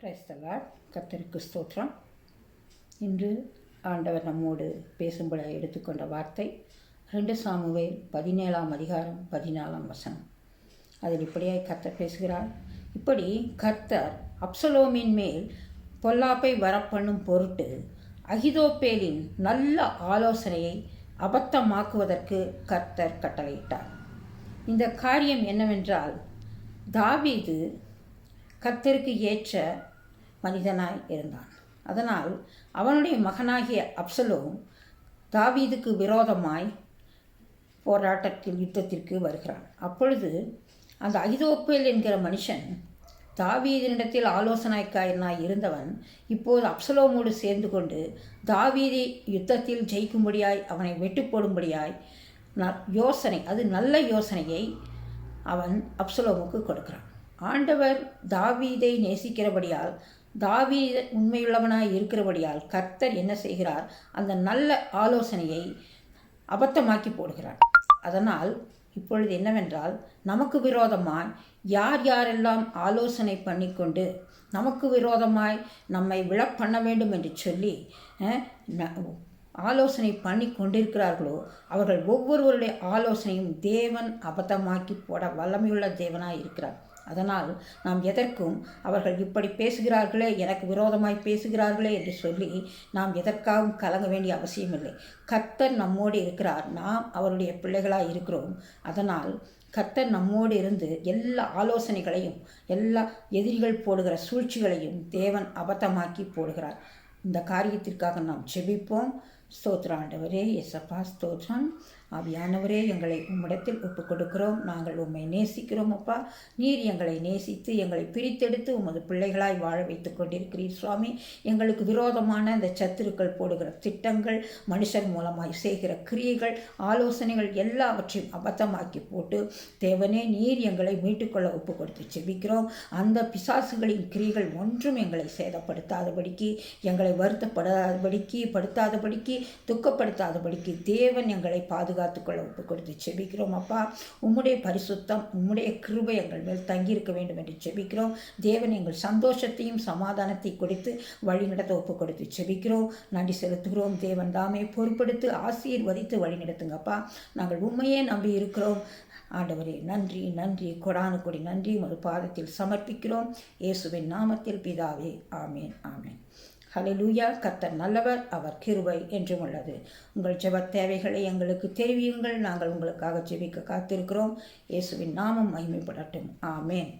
கிரைஸ்தலார் கத்தருக்கு ஸ்தோத்திரம். இன்று ஆண்டவர் நம்மோடு பேசும்பட எடுத்துக்கொண்ட வார்த்தை ரெண்டு சாமுவேல் பதினேழாம் அதிகாரம் பதினாலாம் வசனம். அதில் இப்படியாய் கர்த்தர் பேசுகிறார். இப்படி கர்த்தர் அப்சலோமின் மேல் பொல்லாப்பை வரப்பண்ணும் பொருட்டு அகிதோப்பேலின் நல்ல ஆலோசனையை அபத்தமாக்குவதற்கு கர்த்தர் கட்டளையிட்டார். இந்த காரியம் என்னவென்றால் தாவீது கத்திற்கு ஏற்ற மனிதனாய் இருந்தான். அதனால் அவனுடைய மகனாகிய அப்சலோம் தாவீதுக்கு விரோதமாய் போராட்டத்தில் யுத்தத்திற்கு வருகிறான். அப்பொழுது அந்த அகிதோப்பேல் என்கிற மனுஷன் தாவீதினிடத்தில் ஆலோசனைக்காரனாய் இருந்தவன் இப்போது அப்சலோமோடு சேர்ந்து கொண்டு தாவீதி யுத்தத்தில் ஜெயிக்கும்படியாய் அவனை வெட்டு போடும்படியாய் ந யோசனை அது நல்ல யோசனையை அவன் அப்சலோமுக்கு கொடுக்கிறான். ஆண்டவர் தாவீதை நேசிக்கிறபடியால் தாவீத உண்மையுள்ளவனாய் இருக்கிறபடியால் கர்த்தர் என்ன செய்கிறார்? அந்த நல்ல ஆலோசனையை அபத்தமாக்கி போடுகிறார். அதனால் இப்பொழுது என்னவென்றால் நமக்கு விரோதமாய் யார் யாரெல்லாம் ஆலோசனை பண்ணிக்கொண்டு நமக்கு விரோதமாய் நம்மை விழ பண்ண வேண்டும் என்று சொல்லி ஆலோசனை பண்ணி கொண்டிருக்கிறார்களோ அவர்கள் ஒவ்வொருவருடைய ஆலோசனையும் தேவன் அபத்தமாக்கி போட வல்லமையுள்ள தேவனாக இருக்கிறார். அதனால் நாம் எதற்கும் அவர்கள் இப்படி பேசுகிறார்களே எனக்கு விரோதமாய் பேசுகிறார்களே என்று சொல்லி நாம் எதற்காகவும் கலங்க வேண்டிய அவசியமில்லை. கர்த்தர் நம்மோடு இருக்கிறார். நாம் அவருடைய பிள்ளைகளாக இருக்கிறோம். அதனால் கர்த்தர் நம்மோடு இருந்து எல்லா ஆலோசனைகளையும் எல்லா எதிரிகள் போடுகிற சூழ்ச்சிகளையும் தேவன் அபத்தமாக்கி போடுகிறார். இந்த காரியத்திற்காக நாம் செபிப்போம் ஸ்தோத்திர ஆண்டவரே எசப்பா ஸ்தோத்ரம். ஆவியானவரே எங்களை உம்மிடத்தில் ஒப்புக் கொடுக்கிறோம் நாங்கள் உம்மை நேசிக்கிறோம் அப்பா. நீர் எங்களை நேசித்து எங்களை பிரித்தெடுத்து உமது பிள்ளைகளாய் வாழ வைத்து கொண்டிருக்கிறீர் சுவாமி. எங்களுக்கு விரோதமான இந்த சத்துருக்கள் போடுகிற திட்டங்கள் மனுஷர் மூலமாய் செய்கிற கிரியைகள் ஆலோசனைகள் எல்லாவற்றையும் அபத்தமாக்கி போட்டு தேவனே நீர் எங்களை மீட்டுக்கொள்ள ஒப்பு கொடுத்து செபிக்கிறோம். அந்த பிசாசுகளின் கிரியைகள் ஒன்றும் எங்களை சேதப்படுத்தாதபடிக்கு எங்களை வருத்தப்படாதபடிக்கு படுத்தாதபடிக்கு துக்கப்படுத்தாதபடிக்கு தேவன் எங்களை பாதுகாத்து கொள்ள ஒப்பு கொடுத்து செபிக்கிறோம். அப்பா உம்முடைய பரிசுத்தம் உம்முடைய கிருபை எங்கள் மேல் தங்கியிருக்க வேண்டும் என்று செபிக்கிறோம். தேவன் எங்கள் சந்தோஷத்தையும் சமாதானத்தை கொடுத்து வழிநடத்த ஒப்பு கொடுத்து செபிக்கிறோம். நன்றி செலுத்துகிறோம். தேவன் தாமே பொறுப்படுத்து ஆசீர்வதித்து வழிநடத்துங்கப்பா நாங்கள் உண்மையே நம்பி இருக்கிறோம். ஆண்டவரே நன்றி நன்றி. கொடானு கொடி நன்றி. ஒரு பாதத்தில் சமர்ப்பிக்கிறோம். இயேசுவின் நாமத்தில் பிதாவே. ஆமேன் ஆமேன். ஹalleluya கத்தர் நல்லவர் அவர் கிருபை என்றும் உள்ளது. உங்கள் ஜெப தேவைகளை எங்களுக்கு தெரிவியுங்கள். நாங்கள் உங்களுக்காக ஜெபிக்க காத்திருக்கிறோம். இயேசுவின் நாமம் மகிமைப்படட்டும். ஆமேன்.